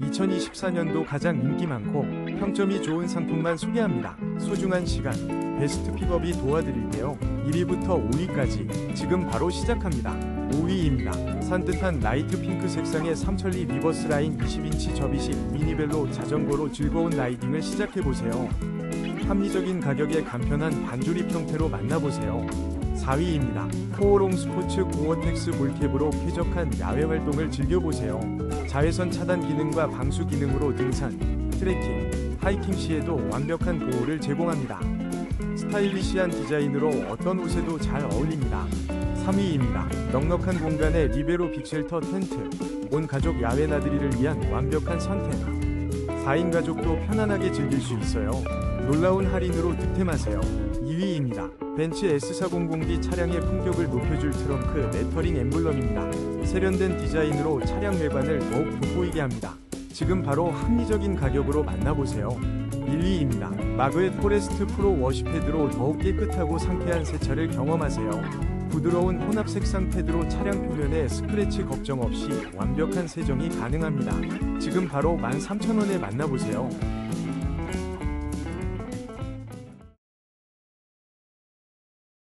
2024년도 가장 인기 많고 평점이 좋은 상품만 소개합니다. 소중한 시간, 베스트 픽업이 도와드릴게요. 1위부터 5위까지 지금 바로 시작합니다. 5위입니다. 산뜻한 라이트 핑크 색상의 삼천리 리버스 라인 20인치 접이식 미니벨로 자전거로 즐거운 라이딩을 시작해보세요. 합리적인 가격에 간편한 반조립 형태로 만나보세요. 4위입니다. 코오롱 스포츠 고어텍스 볼캡으로 쾌적한 야외 활동을 즐겨보세요. 자외선 차단 기능과 방수 기능으로 등산, 트레킹, 하이킹 시에도 완벽한 보호를 제공합니다. 스타일리시한 디자인으로 어떤 옷에도 잘 어울립니다. 3위입니다. 넉넉한 공간에 리베로 빅쉘터 텐트, 온 가족 야외 나들이를 위한 완벽한 선택. 4인 가족도 편안하게 즐길 수 있어요. 놀라운 할인으로 득템하세요. 2위입니다. 벤츠 S400D 차량의 품격을 높여줄 트렁크 레터링 엠블럼입니다. 세련된 디자인으로 차량 외관을 더욱 돋보이게 합니다. 지금 바로 합리적인 가격으로 만나보세요. 1위입니다. 마그의 포레스트 프로 워시패드로 더욱 깨끗하고 상쾌한 세차를 경험하세요. 부드러운 혼합 색상 패드로 차량 표면에 스크래치 걱정 없이 완벽한 세정이 가능합니다. 지금 바로 13,000원에 만나보세요.